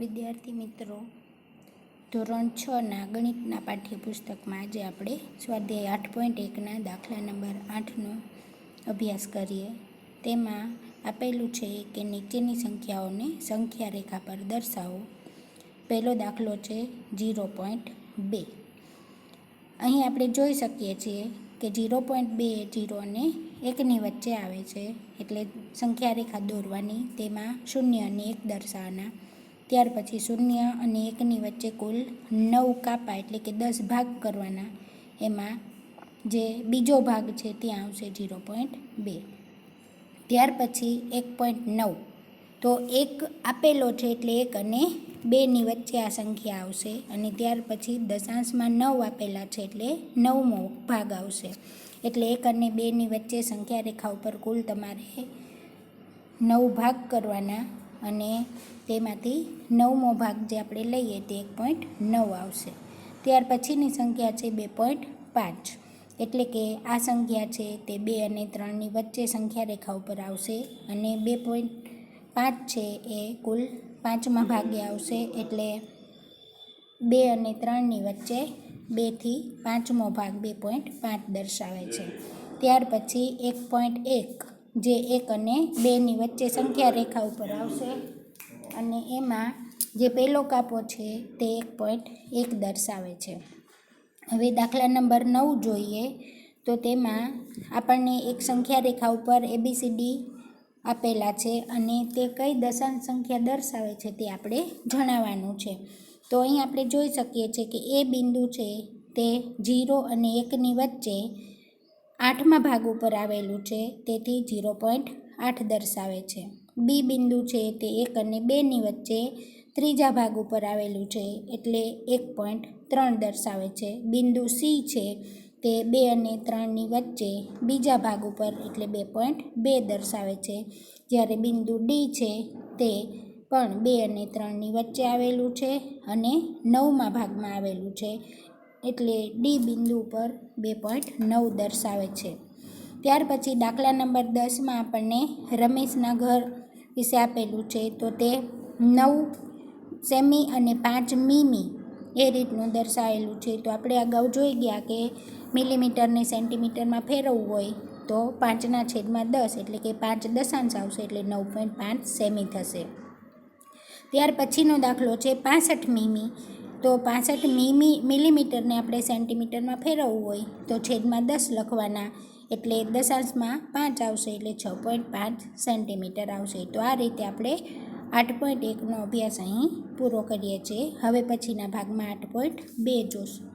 વિદ્યાર્થી મિત્રો, ધોરણ છ ના ગણિતના પાઠ્યપુસ્તકમાં આજે આપણે સ્વાધ્યાય આઠ પોઈન્ટ એકના દાખલા નંબર આઠનો અભ્યાસ કરીએ. તેમાં આપેલું છે કે નીચેની સંખ્યાઓને સંખ્યા રેખા પર દર્શાવો. પહેલો દાખલો છે જીરો પોઈન્ટ બે. અહીં આપણે જોઈ શકીએ છીએ કે જીરો પોઈન્ટ બે જીરો અને એકની વચ્ચે આવે છે, એટલે સંખ્યા રેખા દોરવાની તેમાં શૂન્ય અને એક દર્શાવવાના ત્યાર પછી શૂન્ય અને એકની વચ્ચે કુલ નવ કાપા એટલે કે દસ ભાગ કરવાના. એમાં જે બીજો ભાગ છે ત્યાં આવશે જીરો પોઈન્ટ બે. ત્યાર પછી એક પોઈન્ટ નવ. તો એક આપેલો છે એટલે એક અને બેની વચ્ચે આ સંખ્યા આવશે અને ત્યાર પછી દશાંશમાં નવ આપેલા છે એટલે નવમો ભાગ આવશે. એટલે એક અને બેની વચ્ચે સંખ્યા રેખા ઉપર કુલ તમારે નવ ભાગ કરવાના અને તેમાંથી નવમો ભાગ જે આપણે લઈએ તે એક પોઈન્ટ નવ આવશે. ત્યાર પછીની સંખ્યા છે બે પોઈન્ટ પાંચ. એટલે કે આ સંખ્યા છે તે બે અને ત્રણની વચ્ચે સંખ્યા રેખા ઉપર આવશે અને બે પોઈન્ટ પાંચ છે એ કુલ પાંચમા ભાગે આવશે એટલે બે અને ત્રણની વચ્ચે બેથી પાંચમો ભાગ બે પોઈન્ટ પાંચ દર્શાવે છે. ત્યાર પછી એક પોઈન્ટ એક જે એક અને બેની વચ્ચે સંખ્યા રેખા ઉપર આવશે. અને એમાં જે પહેલો કાપો છે તે એક પોઈન્ટ એક દર્શાવે છે. હવે દાખલા નંબર નવ જોઈએ તો તેમાં આપણને એક સંખ્યા રેખા ઉપર એબીસીડી આપેલા છે અને તે કઈ દશાંશ સંખ્યા દર્શાવે છે તે આપણે જણાવવાનું છે. તો અહીં આપણે જોઈ શકીએ છીએ કે એ બિંદુ છે તે જીરો અને એકની વચ્ચે આઠમા ભાગ ઉપર આવેલું છે, તેથી જીરો પોઈન્ટ આઠ દર્શાવે છે. બી બિંદુ છે, તે એક અને બેની વચ્ચે ત્રીજા ભાગ ઉપર આવેલું છે, એટલે એક પોઈન્ટ ત્રણ દર્શાવે છે. બિંદુ સી છે, તે બે અને ત્રણની વચ્ચે બીજા ભાગ ઉપર, એટલે બે પોઈન્ટ બે દર્શાવે છે. જ્યારે બિંદુ ડી છે, તે પણ બે અને ત્રણની વચ્ચે આવેલું છે અને નવમા ભાગમાં આવેલું છે. એટલે ડી બિંદુ પર બે પોઈન્ટ નવ દર્શાવે છે. ત્યાર પછી દાખલા નંબર દસમાં આપણને રમેશના ઘર વિશે આપેલું છે. તો તે નવ સેમી અને પાંચ મીમી એ રીતનું દર્શાવેલું છે. તો આપણે અગાઉ જોઈ ગયા કે મિલીમીટરને સેન્ટીમીટરમાં ફેરવવું હોય તો પાંચના છેદમાં દસ એટલે કે પાંચ દશાંશ આવશે એટલે નવ પોઈન્ટ પાંચ સેમી થશે. ત્યાર પછીનો દાખલો છે પાસઠ મીમી તો પાસઠ મીમી, મિલીમીટરને આપણે સેન્ટીમીટરમાં ફેરવવું હોય તો છેદમાં દસ લખવાના એટલે દશાંશમાં પાંચ આવશે એટલે છ પોઈન્ટ પાંચ સેન્ટીમીટર આવશે. તો આ રીતે આપણે આઠ પોઈન્ટ એકનો અભ્યાસ અહીં પૂરો કરીએ છીએ. હવે પછીના ભાગમાં આઠ પોઈન્ટ બે જોશું.